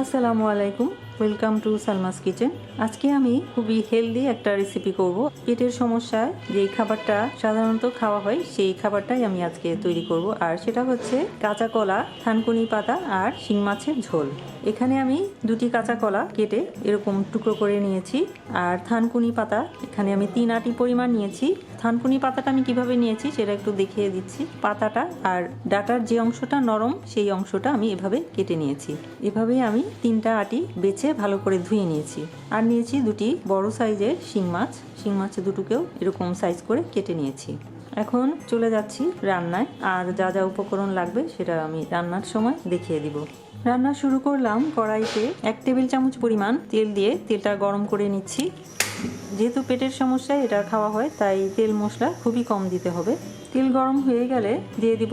আসসালামু আলাইকুম। Welcome to Salma's kitchen আজকে আমি খুবই হেলদি একটা রেসিপি করব। পেটের সমস্যায় যেই খাবারটা সাধারণত খাওয়া হয়, সেই খাবারটাই আমি আজকে তৈরি করব। আর সেটা হচ্ছে কাঁচা কলা, থানকুনি পাতা আর শিং মাছের ঝোল। এখানে আমি দুটি কাঁচা কলা কেটে এরকম টুকরো করে নিয়েছি। আর থানকুনি পাতা, এখানে আমি তিন আটি পরিমাণ নিয়েছি। থানকুনি পাতাটা আমি কীভাবে নিয়েছি, সেটা একটু দেখিয়ে দিচ্ছি। পাতাটা আর ডাটার যে অংশটা নরম, সেই অংশটা আমি এভাবে কেটে নিয়েছি। এভাবেই আমি তিনটা আটি বেছে ভালো করে ধুয়ে নিয়েছি। আর নিয়েছি দুটি বড় সাইজের শিং মাছ। শিং মাছের দুটোকেও এরকম সাইজ করে কেটে নিয়েছি। এখন চলে যাচ্ছি রান্নায়। আর যা যা উপকরণ লাগবে সেটা আমি রান্নার সময় দেখিয়ে দিব। রান্না শুরু করলাম কড়াইতে এক টেবিল চামচ পরিমাণ তেল দিয়ে তেলটা গরম করে নিচ্ছি। যেহেতু পেটের সমস্যায় এটা খাওয়া হয়, তাই তেল মশলা খুবই কম দিতে হবে। তেল গরম হয়ে গেলে দিয়ে দিব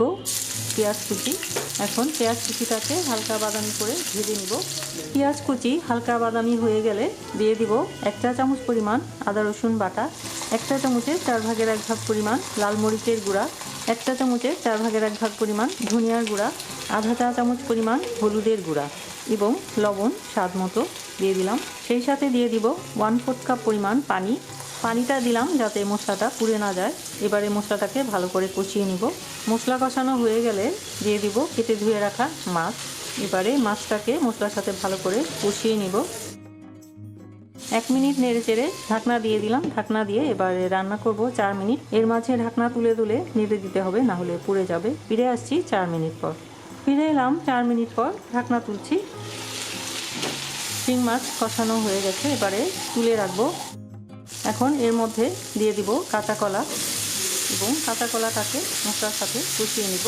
পেঁয়াজ কুচি। এখন পেঁয়াজ কুচিটাকে হালকা বাদামি করে ভেজে নিব। পেঁয়াজ কুচি হালকা বাদামি হয়ে গেলে দিয়ে দিব এক চা চামচ পরিমাণ আদা, রসুন বাটা একটা চামচের চার ভাগের এক ভাগ পরিমাণ লাল মরিচের গুঁড়া একটা চামচের চার ভাগের এক ভাগ পরিমাণ ধনিয়ার গুঁড়া, আধা চা চামচ পরিমাণ হলুদের গুঁড়া এবং লবণ স্বাদ মতো দিয়ে দিলাম। সেই সাথে দিয়ে দিব ওয়ান ফোর্থ কাপ পরিমাণ পানি পানিটা দিলাম যাতে মশলাটা পুড়ে না যায়। এবারে মশলাটাকে ভালো করে কষিয়ে নিব। মশলা কষানো হয়ে গেলে দিয়ে দিব কেটে ধুয়ে রাখা মাছ। এবারে মাছটাকে মশলার সাথে ভালো করে কষিয়ে নিব। এক মিনিট নেড়ে চেড়ে ঢাকনা দিয়ে দিলাম। ঢাকনা দিয়ে এবারে রান্না করব চার মিনিট। এর মাঝে ঢাকনা তুলে তুলে নেড়ে দিতে হবে, না হলে পুড়ে যাবে। ফিরে আসছি চার মিনিট পর। ফিরে এলাম চার মিনিট পর ঢাকনা তুলছি। শিং মাছ কষানো হয়ে গেছে। এবারে তুলে রাখব। এখন এর মধ্যে দিয়ে দিব কাঁচা কলা এবং কাঁচা কলাটাকে মশলার সাথে কষিয়ে নিব।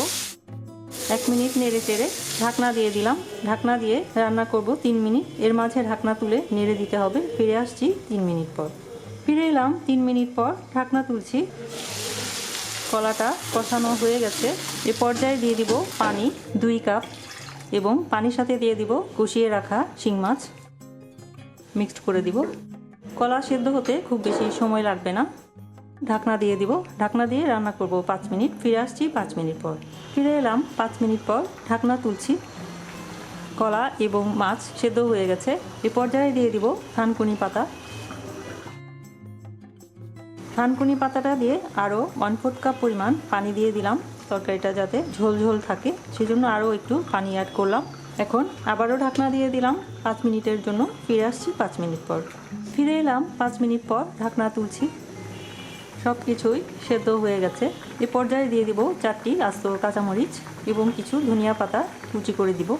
এক মিনিট নেড়ে চেড়ে ঢাকনা দিয়ে দিলাম। ঢাকনা দিয়ে রান্না করব তিন মিনিট। এর মাঝে ঢাকনা তুলে নেড়ে দিতে হবে। ফিরে আসছি তিন মিনিট পর। ফিরে এলাম তিন মিনিট পর ঢাকনা তুলছি। কলাটা কষানো হয়ে গেছে। এ পর্যায়ে দিয়ে দিব পানি দুই কাপ এবং পানির সাথে দিয়ে দিব কষিয়ে রাখা শিং মাছ। মিক্সড করে দিব। কলা সেদ্ধ হতে খুব বেশি সময় লাগবে না। ঢাকনা দিয়ে দিব। ঢাকনা দিয়ে রান্না করব পাঁচ মিনিট। ফিরে আসছি পাঁচ মিনিট পর। ফিরে এলাম পাঁচ মিনিট পর। ঢাকনা তুলছি। কলা এবং মাছ সেদ্ধ হয়ে গেছে। এ পর্যায়ে দিয়ে দিব থানকুনি পাতা। থানকুনি পাতাটা দিয়ে আরও ওয়ান ফোর্থ কাপ পরিমাণ পানি দিয়ে দিলাম তরকারিটা যাতে ঝোল ঝোল থাকে। সেজন্য আরও একটু পানি অ্যাড করলাম। এখন আবারও ঢাকনা দিয়ে দিলাম পাঁচ মিনিটের জন্য। ফিরে আসছি পাঁচ মিনিট পর। ফিরে এলাম পাঁচ মিনিট পর, ঢাকনা তুলছি। সব কিছুই সেদ্ধ হয়ে গেছে। এ পর্যায়ে দিয়ে দিব চারটি আস্ত কাঁচামরিচ এবং কিছু ধনিয়া পাতা কুচি করে দিব।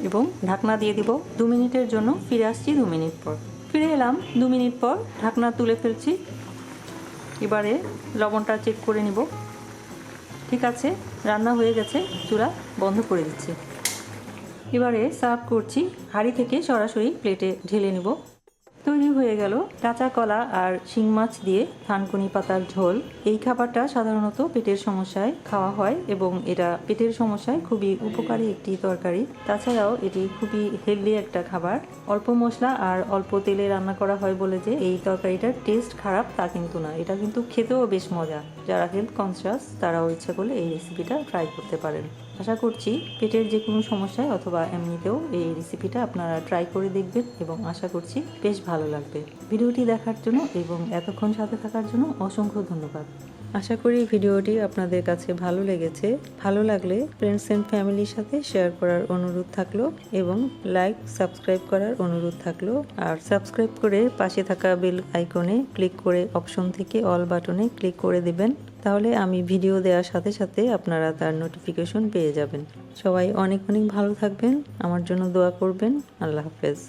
এবং ঢাকনা দিয়ে দিব দু মিনিটের জন্য ফিরে আসছি দু মিনিট পর। ফিরে এলাম দু মিনিট পর, ঢাকনা তুলে ফেলছি। এবারে লবণটা চেক করে নিব। ঠিক আছে, রান্না হয়ে গেছে চূড়া বন্ধ করে দিচ্ছি। এবারে সার্ভ করছি হাঁড়ি থেকে সরাসরি প্লেটে ঢেলে নিব। তৈরি হয়ে গেল কাঁচা কলা আর শিং মাছ দিয়ে থানকুনি পাতার ঝোল। এই খাবারটা সাধারণত পেটের সমস্যায় খাওয়া হয় এবং এটা পেটের সমস্যায় খুবই উপকারী একটি তরকারি। তাছাড়াও এটি খুবই হেলদি একটা খাবার। অল্প মশলা আর অল্প তেলে রান্না করা হয় বলে যে এই তরকারিটার টেস্ট খারাপ তা কিন্তু না। এটা কিন্তু খেতেও বেশ মজা। যারা হেলথ কনসিয়াস তারাও ইচ্ছা করলে এই রেসিপিটা ট্রাই করতে পারেন। আশা করছি পেটের যে কোনো সমস্যায় অথবা এমনিতেও এই রেসিপিটা আপনারা ট্রাই করে দেখবেন এবং আশা করছি বেশ ভালো লাগবে। ভিডিওটি দেখার জন্য এবং এতক্ষণ সাথে থাকার জন্য অসংখ্য ধন্যবাদ। আশা করি ভিডিওটি আপনাদের কাছে ভালো লেগেছে। ভালো লাগলে ফ্রেন্ডস অ্যান্ড ফ্যামিলির সাথে শেয়ার করার অনুরোধ থাকল এবং লাইক সাবস্ক্রাইব করার অনুরোধ থাকল। আর সাবস্ক্রাইব করে পাশে থাকা বেল আইকনে ক্লিক করে অপশন থেকে অল বাটনে ক্লিক করে দেবেন। তাহলে আমি ভিডিও দেওয়ার সাথে সাথে আপনারা তার নোটিফিকেশন পেয়ে যাবেন। সবাই অনেক অনেক ভালো থাকবেন। আমার জন্য দোয়া করবেন। আল্লাহ হাফেজ।